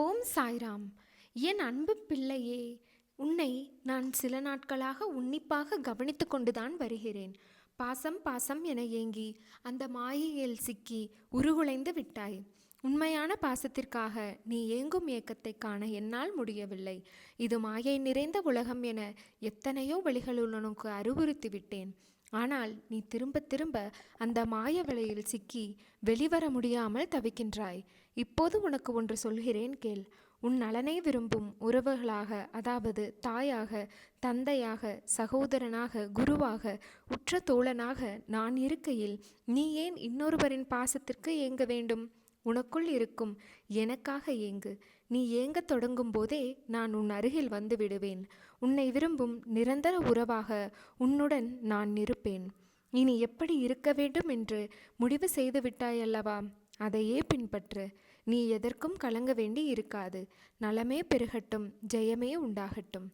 ஓம் சாய்ராம். என் அன்பு பிள்ளையே உன்னை நான் சில நாட்களாக உன்னிப்பாக கவனித்து கொண்டுதான் வருகிறேன். பாசம் பாசம் என ஏங்கி அந்த மாயையில் சிக்கி உருகுலைந்து விட்டாய். உண்மையான பாசத்திற்காக நீ ஏங்கும் இயக்கத்தை காண என்னால் முடியவில்லை. இது மாயை நிறைந்த உலகம் என எத்தனையோ வழிகளுள் உனக்கு அறிவுறுத்தி விட்டேன். ஆனால் நீ திரும்ப திரும்ப அந்த மாய வலையில் சிக்கி வெளிவர முடியாமல் தவிக்கின்றாய். இப்போது உனக்கு ஒன்று சொல்கிறேன் கேள். உன் நலனை விரும்பும் உறவுகளாக அதாவது தாயாக தந்தையாக சகோதரனாக குருவாக உற்ற தோழனாக நான் இருக்கையில் நீ ஏன் இன்னொருவரின் பாசத்திற்கு ஏங்க வேண்டும்? உனக்குள் இருக்கும் எனக்காக ஏங்கு. நீ ஏங்க தொடங்கும் போதே நான் உன் அருகில் வந்து விடுவேன். உன்னை விரும்பும் நிரந்தர உறவாக உன்னுடன் நான் இருப்பேன். இனி எப்படி இருக்க வேண்டும் என்று முடிவு செய்து விட்டாயல்லவா? அதையே பின்பற்று. நீ எதற்கும் கலங்க வேண்டி இருக்காது. நலமே பெருகட்டும் ஜெயமே உண்டாகட்டும்.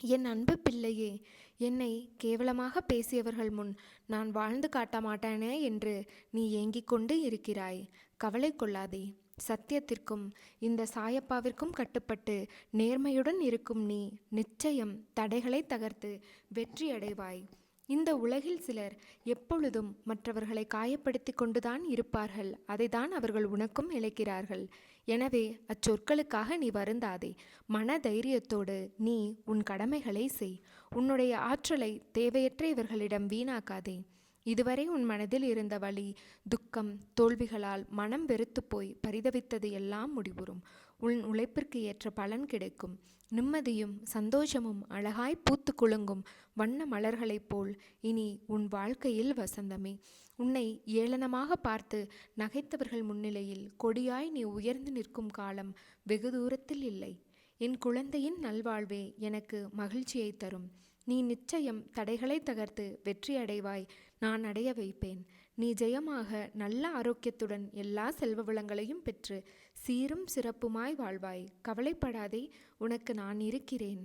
என் அன்பு பிள்ளையே என்னை கேவலமாக பேசியவர்கள் முன் நான் வாழ்ந்து காட்ட மாட்டேனே என்று நீ ஏங்கிக் கொண்டு இருக்கிறாய். கவலை கொள்ளாதே. சத்தியத்திற்கும் இந்த சாயப்பாவிற்கும் கட்டுப்பட்டு நேர்மையுடன் இருக்கும் நீ நிச்சயம் தடைகளை தகர்த்து வெற்றி அடைவாய் இந்த உலகில் சிலர் எப்பொழுதும் மற்றவர்களை காயப்படுத்தி கொண்டுதான் இருப்பார்கள். அதைதான் அவர்கள் உனக்கும் இழைக்கிறார்கள். எனவே அச்சொற்களுக்காக நீ வருந்தாதே. மன தைரியத்தோடு நீ உன் கடமைகளை செய். உன்னுடைய ஆற்றலை தேவையற்ற இவர்களிடம் வீணாக்காதே. இதுவரை உன் மனதில் இருந்த வலி துக்கம் தோல்விகளால் மனம் வெறுத்து போய் பரிதவித்தது எல்லாம் முடிவுறும். உன் உழைப்பிற்கு ஏற்ற பலன் கிடைக்கும். நிம்மதியும் சந்தோஷமும் அழகாய் பூத்து குலுங்கும் வண்ண மலர்களைப் போல் இனி உன் வாழ்க்கையில் வசந்தமே. உன்னை ஏளனமாக பார்த்து நகைத்தவர்கள் முன்னிலையில் கொடியாய் நீ உயர்ந்து நிற்கும் காலம் வெகு தூரத்தில் இல்லை. என் குழந்தையின் நல்வாழ்வே எனக்கு மகிழ்ச்சியை தரும். நீ நிச்சயம் தடைகளை தகர்த்து வெற்றி அடைவாய். நான் அடைய வைப்பேன். நீ ஜெயமாக நல்ல ஆரோக்கியத்துடன் எல்லா செல்வ வளங்களையும் பெற்று சீரும் சிறப்புமாய் வாழ்வாய். கவலைப்படாதே உனக்கு நான் இருக்கிறேன்.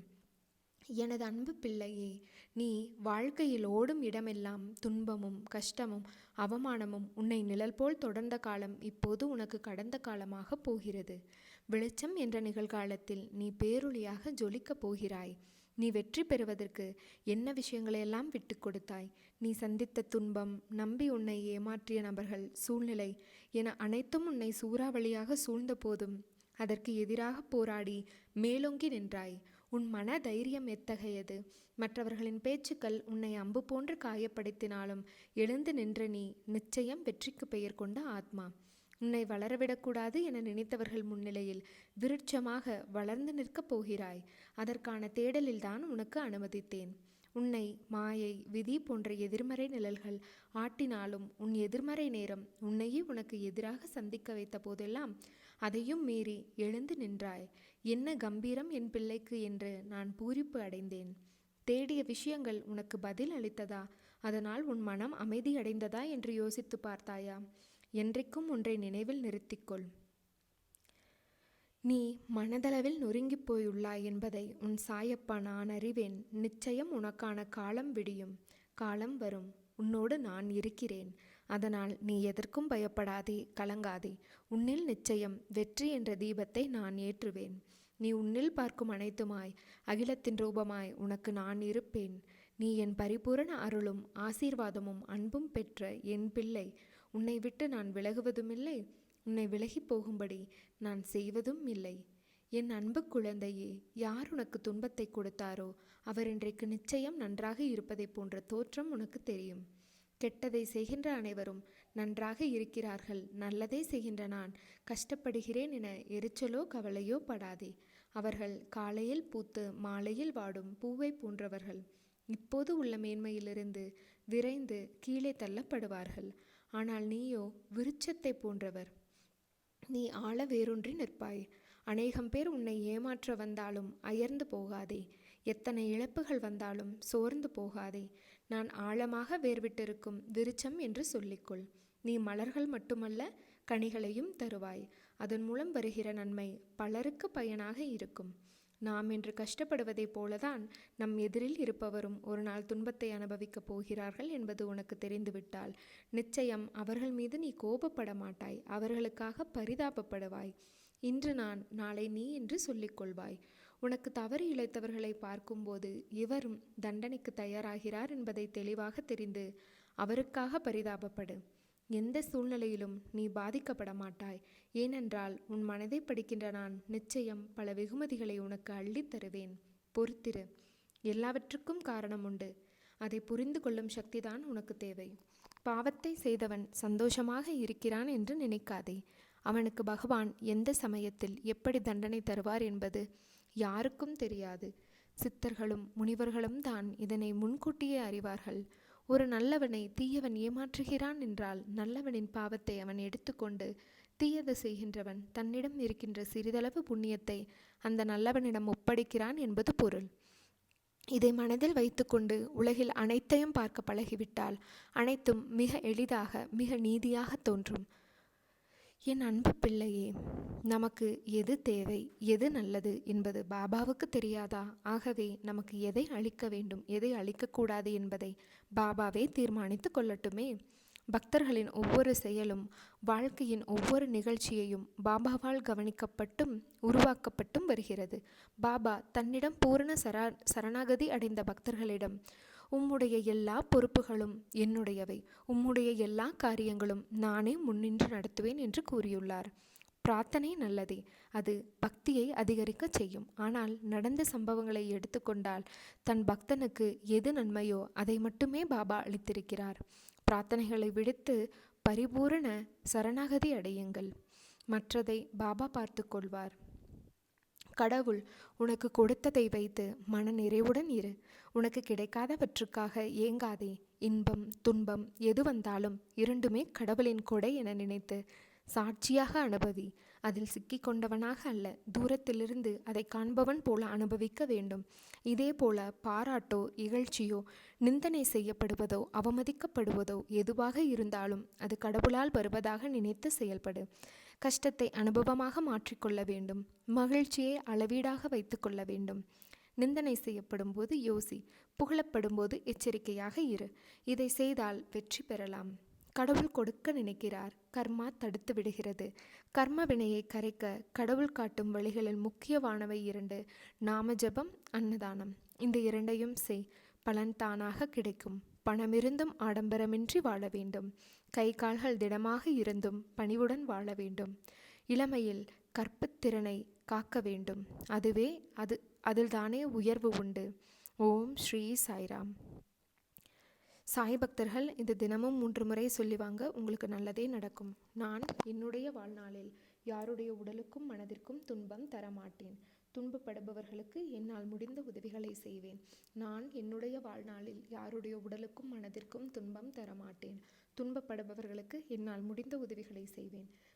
எனது அன்பு பிள்ளையே நீ வாழ்க்கையில் ஓடும் இடமெல்லாம் துன்பமும் கஷ்டமும் அவமானமும் உன்னை நிழல் போல் தொடர்ந்த காலம் இப்போது உனக்கு கடந்த காலமாக போகிறது. வெளிச்சம் என்ற நிகழ்காலத்தில் நீ பேரொளியாக ஜொலிக்கப் போகிறாய். நீ வெற்றி பெறுவதற்கு என்ன விஷயங்களையெல்லாம் விட்டு கொடுத்தாய்? நீ சந்தித்த துன்பம் நம்பி உன்னை ஏமாற்றிய நபர்கள் சூழ்நிலை என அனைத்தும் உன்னை சூறாவளியாக சூழ்ந்த போதும் அதற்கு எதிராக போராடி மேலோங்கி நின்றாய். உன் மன தைரியம் எத்தகையது? மற்றவர்களின் பேச்சுக்கள் உன்னை அம்பு போன்று காயப்படுத்தினாலும் எழுந்து நின்ற நீ நிச்சயம் வெற்றிக்கு பெயர் கொண்ட ஆத்மா. உன்னை வளரவிடக்கூடாது என நினைத்தவர்கள் முன்னிலையில் விருட்சமாக வளர்ந்து நிற்கப் போகிறாய். அதற்கான தேடலில்தான் உனக்கு அனுமதித்தேன். உன்னை மாயை விதி போன்ற எதிர்மறை நிழல்கள் ஆட்டினாலும் உன் எதிர்மறை நேரம் உன்னையே உனக்கு எதிராக சந்திக்க வைத்த போதெல்லாம் அதையும் மீறி எழுந்து நின்றாய். என்ன கம்பீரம் என் பிள்ளைக்கு என்று நான் பூரிப்பு அடைந்தேன். தேடிய விஷயங்கள் உனக்கு பதில் அளித்ததா? அதனால் உன் மனம் அமைதியடைந்ததா என்று யோசித்து பார்த்தாயா? என்றைக்கும் ஒன்றை நினைவில் நிறுத்திக்கொள். நீ மனதளவில் நொறுங்கிப் போயுள்ளாய் என்பதை உன் சாயப்பா நான் அறிவேன். நிச்சயம் உனக்கான காலம் விடியும். காலம் வரும். உன்னோடு நான் இருக்கிறேன். அதனால் நீ எதற்கும் பயப்படாதே கலங்காதே. உன்னில் நிச்சயம் வெற்றி என்ற தீபத்தை நான் ஏற்றுவேன். நீ உன்னில் பார்க்கும் அனைத்துமாய் அகிலத்தின் ரூபமாய் உனக்கு நான் இருப்பேன். நீ என் பரிபூரண அருளும் ஆசீர்வாதமும் அன்பும் பெற்ற என் பிள்ளை. உன்னை விட்டு நான் விலகுவதுமில்லை. உன்னை விலகி போகும்படி நான் செய்வதும் இல்லை. என் அன்பு குழந்தையே யார் உனக்கு துன்பத்தை கொடுத்தாரோ அவர் இன்றைக்கு நிச்சயம் நன்றாக இருப்பதைப் போன்ற தோற்றம் உனக்கு தெரியும். கெட்டதை செய்கின்ற அனைவரும் நன்றாக இருக்கிறார்கள். நல்லதை செய்கின்ற நான் கஷ்டப்படுகிறேன் என எரிச்சலோ கவலையோ படாதே. அவர்கள் காலையில் பூத்து மாலையில் வாடும் பூவை போன்றவர்கள். இப்போது உள்ள மேன்மையிலிருந்து விரைந்து கீழே தள்ளப்படுவார்கள். ஆனால் நீயோ விருட்சத்தை போன்றவர். நீ ஆழ வேரூன்றி நிற்பாய். அநேகம் பேர் உன்னை ஏமாற்ற வந்தாலும் அயர்ந்து போகாதே. எத்தனை இழப்புகள் வந்தாலும் சோர்ந்து போகாதே. நான் ஆழமாக வேர்விட்டிருக்கும் விருச்சம் என்று சொல்லிக்கொள். நீ மலர்கள் மட்டுமல்ல கனிகளையும் தருவாய். அதன் மூலம் வருகிற நன்மை பலருக்கு பயனாக இருக்கும். நாம் இன்று கஷ்டப்படுவதைப் போலதான் நம் எதிரில் இருப்பவரும் ஒரு நாள் துன்பத்தை அனுபவிக்கப் போகிறார்கள் என்பது உனக்கு தெரிந்துவிட்டால் நிச்சயம் அவர்கள் மீது நீ கோபப்பட மாட்டாய் அவர்களுக்காக பரிதாபப்படுவாய். இன்று நான் நாளை நீ என்று சொல்லிக்கொள்வாய் உனக்கு தவறு இழைத்தவர்களை பார்க்கும்போது இவரும் தண்டனைக்கு தயாராகிறார் என்பதை தெளிவாக தெரிந்து அவருக்காக பரிதாபப்படு. எந்த சூழ்நிலையிலும் நீ பாதிக்கப்பட மாட்டாய் ஏனென்றால் உன் மனதை படிக்கின்ற நான் நிச்சயம் பல வெகுமதிகளை உனக்கு அள்ளித் தருவேன். பொறுத்திரு எல்லாவற்றுக்கும் காரணம் உண்டு. அதை புரிந்து கொள்ளும் சக்திதான் உனக்கு தேவை. பாவத்தை செய்தவன் சந்தோஷமாக இருக்கிறான் என்று நினைக்காதே. அவனுக்கு பகவான் எந்த சமயத்தில் எப்படி தண்டனை தருவார் என்பது யாருக்கும் தெரியாது. சித்தர்களும் முனிவர்களும் தான் இதனை முன்கூட்டியே அறிவார்கள். ஒரு நல்லவனை தீயவன் ஏமாற்றுகிறான் என்றால் நல்லவனின் பாவத்தை அவன் எடுத்துக்கொண்டு தீயது செய்கின்றவன் தன்னிடம் இருக்கின்ற சிறிதளவு புண்ணியத்தை அந்த நல்லவனிடம் ஒப்படைக்கிறான் என்பது பொருள். இதை மனதில் வைத்துக்கொண்டு உலகில் அனைத்தையும் பார்க்க பழகிவிட்டால் அனைத்தும் மிக எளிதாக மிக நீதியாக தோன்றும். என் அன்பு பிள்ளையே நமக்கு எது தேவை எது நல்லது என்பது பாபாவுக்கு தெரியாதா? ஆகவே நமக்கு எதை அளிக்க வேண்டும் எதை அளிக்கக்கூடாது என்பதை பாபாவே தீர்மானித்து கொள்ளட்டுமே. பக்தர்களின் ஒவ்வொரு செயலும் வாழ்க்கையின் ஒவ்வொரு நிகழ்ச்சியையும் பாபாவால் கவனிக்கப்பட்டும் உருவாக்கப்பட்டும் வருகிறது. பாபா தன்னிடம் பூரண சரா சரணாகதி அடைந்த பக்தர்களிடம் உம்முடைய எல்லா பொறுப்புகளும் என்னுடையவை. உம்முடைய எல்லா காரியங்களும் நானே முன்னின்று நடத்துவேன் என்று கூறியுள்ளார். பிரார்த்தனை நல்லதே. அது பக்தியை அதிகரிக்க செய்யும். ஆனால் நடந்த சம்பவங்களை எடுத்துக்கொண்டால் தன் பக்தனுக்கு எது நன்மையோ அதை மட்டுமே பாபா அளித்திருக்கிறார். பிரார்த்தனைகளை விடுத்து பரிபூரண சரணாகதி அடையுங்கள். மற்றதை பாபா பார்த்து கொள்வார். கடவுள் உனக்கு கொடுத்ததை வைத்து மன நிறைவுடன் இரு. உனக்கு கிடைக்காதவற்றுக்காக ஏங்காதே. இன்பம் துன்பம் எது வந்தாலும் இரண்டுமே கடவுளின் கொடை என நினைத்து சாட்சியாக அனுபவி. அதில் சிக்கிக்கொண்டவனாக அல்ல. தூரத்திலிருந்து அதை காண்பவன் போல அனுபவிக்க வேண்டும். இதே போல பாராட்டோ இகழ்ச்சியோ நிந்தனை செய்யப்படுவதோ அவமதிக்கப்படுவதோ எதுவாக இருந்தாலும் அது கடவுளால் வருவதாக நினைத்து செயல்படு. கஷ்டத்தை அனுபவமாக மாற்றிக்கொள்ள வேண்டும். மகிழ்ச்சியை அளவீடாக வைத்துக்கொள்ள வேண்டும். நிந்தனை செய்யப்படும் போது யோசி. புகழப்படும் போது எச்சரிக்கையாக இரு. இதை செய்தால் வெற்றி பெறலாம். கடவுள் கொடுக்க நினைக்கிறார். கர்மா தடுத்து விடுகிறது. கர்ம வினையை கரைக்க கடவுள் காட்டும் வழிகளில் முக்கியமானவை இரண்டு நாம ஜபம் அன்னதானம். இந்த இரண்டையும் செய். பலன் தானாக கிடைக்கும். பணமிருந்தும் ஆடம்பரமின்றி வாழ வேண்டும். கை கால்கள் திடமாக இருந்தும் பணிவுடன் வாழ வேண்டும். இளமையில் கற்பத்திறனை காக்க வேண்டும். அதுவே அது அதில்தானே உயர்வு உண்டு. ஓம் ஸ்ரீ சாய்ராம். சாய் பக்தர்கள் இது தினமும் மூன்று முறை சொல்லிவாங்க உங்களுக்கு நல்லதே நடக்கும். நான் என்னுடைய வாழ்நாளில் யாருடைய உடலுக்கும் மனதிற்கும் துன்பம் தரமாட்டேன். துன்பப்படுபவர்களுக்கு என்னால் முடிந்த உதவிகளை செய்வேன். நான் என்னுடைய வாழ்நாளில் யாருடைய உடலுக்கும் மனதிற்கும் துன்பம் தரமாட்டேன். துன்பப்படுபவர்களுக்கு என்னால் முடிந்த உதவிகளை செய்வேன்.